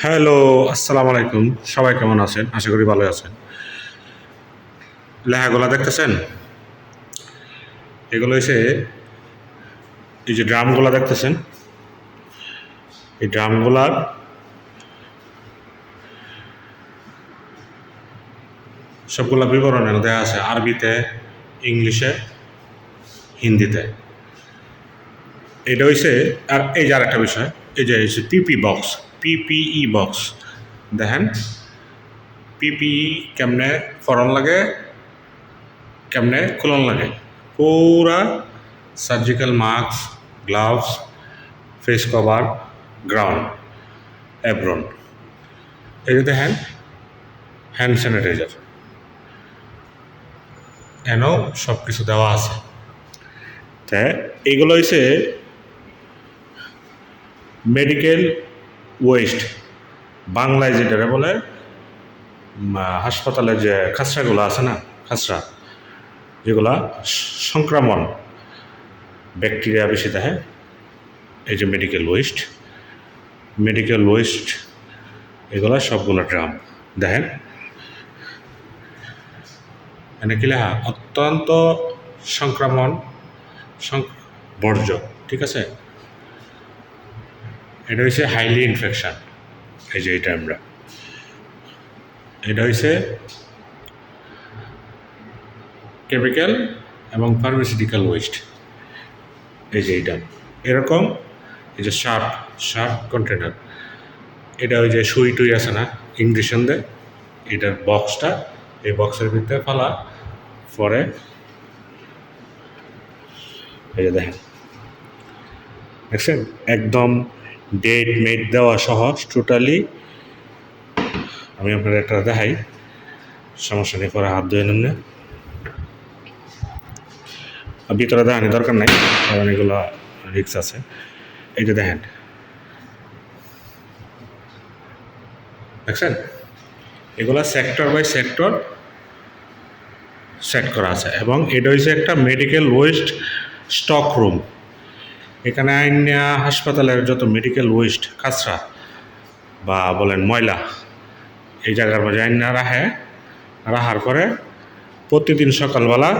Hello, আসসালামু আলাইকুম। সবাই কেমন আছেন? আশা করি ভালো আছেন। লেহাগুলা দেখতেছেন? এগুলো হচ্ছে এই যে ড্রামগুলা দেখতেছেন? এই ড্রামগুলার সবগুলা বিবরণ দেওয়া আছে আরবিতে, ইংলিশে, হিন্দিতে। এটা হইছে, আর এই যে আরেকটা বিষয়, এই যে পিপি বক্স। পিপিই বক্স দেখেন পিপিই কেমনে ফরন লাগে, কেমনে খুলন লাগে। পুরা surgical mask gloves face cover ground apron যে দেখেন হ্যান্ড স্যানিটাইজার এনও সব কিছু দেওয়া আছে। তা এগুলো হচ্ছে মেডিকেল ওয়েস্ট বাংলায় যেটা বলে হাসপাতালে যে খাসরাগুলো আছে না খাসরা যেগুলা সংক্রমণ, ব্যাকটেরিয়া বেশি দেখে, এই যে মেডিকেল ওয়েস্ট মেডিকেল ওয়েস্ট এগুলা সবগুলো ড্রাম। দেখেন, এনে কি লেখা? অত্যন্ত সংক্রমণ বর্জ্য, ঠিক আছে? এটা হচ্ছে হাইলি ইনফেকশান এই যে এটা আমরা। এটা হচ্ছে কেমিক্যাল এবং ফার্মাসিউটিক্যাল ওয়েস্ট এই যে এটা। এরকম, এই যে শার্প শার্প কন্টেনার এটা ওই যে সুই টুই আছে না ইংলিশন দেয় এটার বক্সটা এই বক্সের ভিতরে ফেলা, পরে এই যে দেখেন। দেখছেন? একদম ডেট মেট দেওয়া সহ টোটালি আমি আপনার একটা দেখাই। সমস্যা নেই, পরে হাত ধুয়ে নেন ভিতরে দেখানি দরকার নাই, কারণ এগুলো রিক্স আছে। এই যে দেখেন। দেখছেন? এগুলো সেক্টর বাই সেক্টর সেট করা আছে, এবং এটা হচ্ছে একটা মেডিকেল ওয়েস্ট স্টক রুম এখানে আইনিয়া হাসপাতালের যত মেডিকেল ওয়েস্ট কাঁচরা বা বলেন ময়লা, এই জায়গার মাঝে আইনা রাখে রাখার পরে প্রতিদিন সকালবেলা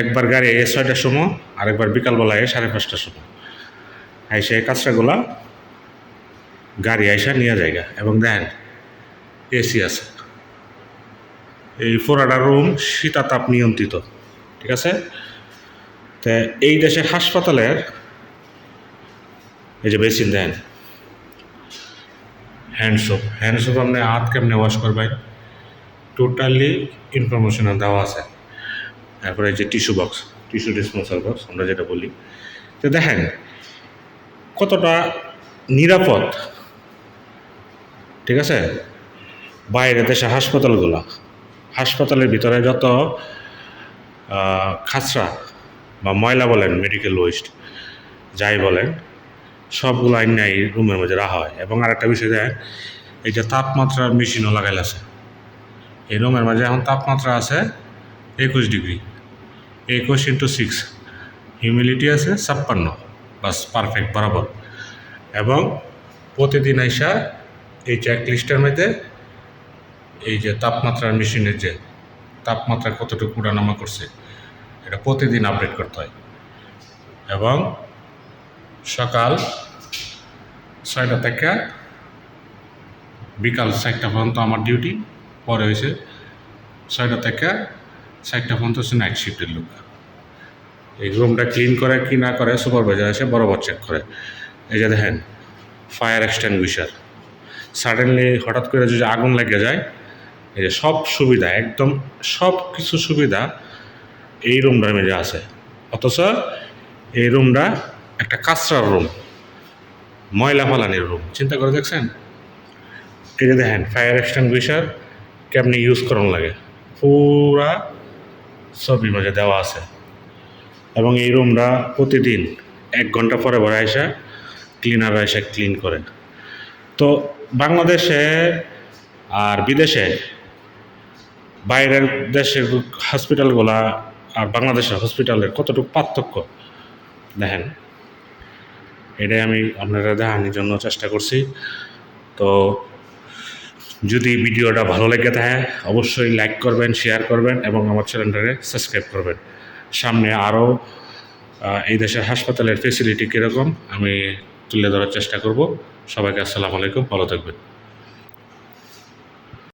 একবার গাড়ি এ ছয়টার সময় আরেকবার বিকালবেলা এ সাড়ে পাঁচটার সময়। আইসে এই কাঁচরাগুলা গাড়ি আইসা নিয়ে জায়গা। এবং দেখেন, এসি আছে। এই ফোরাডা রুম শীতাতাপ নিয়ন্ত্রিত, ঠিক আছে? তা এই দেশের হাসপাতালের, এই যে basin then hand soap hand soap আপনি হাত কেমনে ওয়াশ করবেন টোটালি ইনফরমেশন দেওয়া আছে। তারপরে যে tissue box tissue disposal box আমরা যেটা বলি। তো দেখেন, কতটা নিরাপদ, ঠিক আছে? বাইরে দেশে হাসপাতালগুলো, হাসপাতালের ভিতরে যত খাসরা বা ময়লা বলেন মেডিকেল ওয়েস্ট যাই বলেন, সবগুলো আইন এই রুমের মধ্যে রাখা হয়। এবং আরেকটা বিষয় দেয় এই যে তাপমাত্রার মেশিনও লাগাইল আছে। এই রুমের মাঝে এখন তাপমাত্রা আছে একুশ ডিগ্রি। একুশ ইন্টু সিক্স হিউমিডিটি আছে ছাপ্পান্ন, বাস পারফেক্ট বরাবর। এবং প্রতিদিন আইসা এই চেক লিস্টের মধ্যে এই যে তাপমাত্রার মেশিনের যে তাপমাত্রা কতটুকু উঠানামা করছে এটা প্রতিদিন আপডেট করতে হয়। এবং সকাল ছয়টা থেকে বিকাল চারটা পর্যন্ত আমার ডিউটি পরে হয়েছে ছয়টা থেকে চারটা পর্যন্ত হচ্ছে নাইট শিফটের লোক। এই রুমটা ক্লিন করে কি না করে সুপারভাইজার এসে বরাবর চেক করে। এই যে দেখেন ফায়ার এক্সটেনগুইশার সাডেনলি হঠাৎ করে যদি আগুন লেগে যায়, এই যে সব সুবিধা, একদম সব কিছু সুবিধা এই রুমটার মধ্যে আছে। অথচ এই রুমটা একটা কাঁচরার রুম, ময়লা ফালানির রুম। চিন্তা করে দেখছেন? এটা দেখেন, ফায়ার এক্সটেনগুইশার কেমনি ইউজ করানো লাগে। পুরা ছবির মাঝে দেওয়া আছে। এবং এই রুমটা প্রতিদিন এক ঘণ্টা পরে পরে আসা ক্লিনার এসে ক্লিন করে তো বাংলাদেশে আর বিদেশে বাইরের দেশের হসপিটালগুলা বাংলাদেশের হসপিটালের কতটুকু পার্থক্য? দেখেন, এটাই আমি আপনারা দেখানোর জন্য চেষ্টা করছি। তো যদি ভিডিওটা ভালো লেগে থাকে, অবশ্যই লাইক করবেন শেয়ার করবেন এবং আমার চ্যানেলটাকে সাবস্ক্রাইব করবেন। সামনে আরও এই দেশের হাসপাতালের ফেসিলিটি কীরকম, আমি তুলে ধরার চেষ্টা করব। সবাইকে আসসালামু আলাইকুম, ভালো থাকবেন।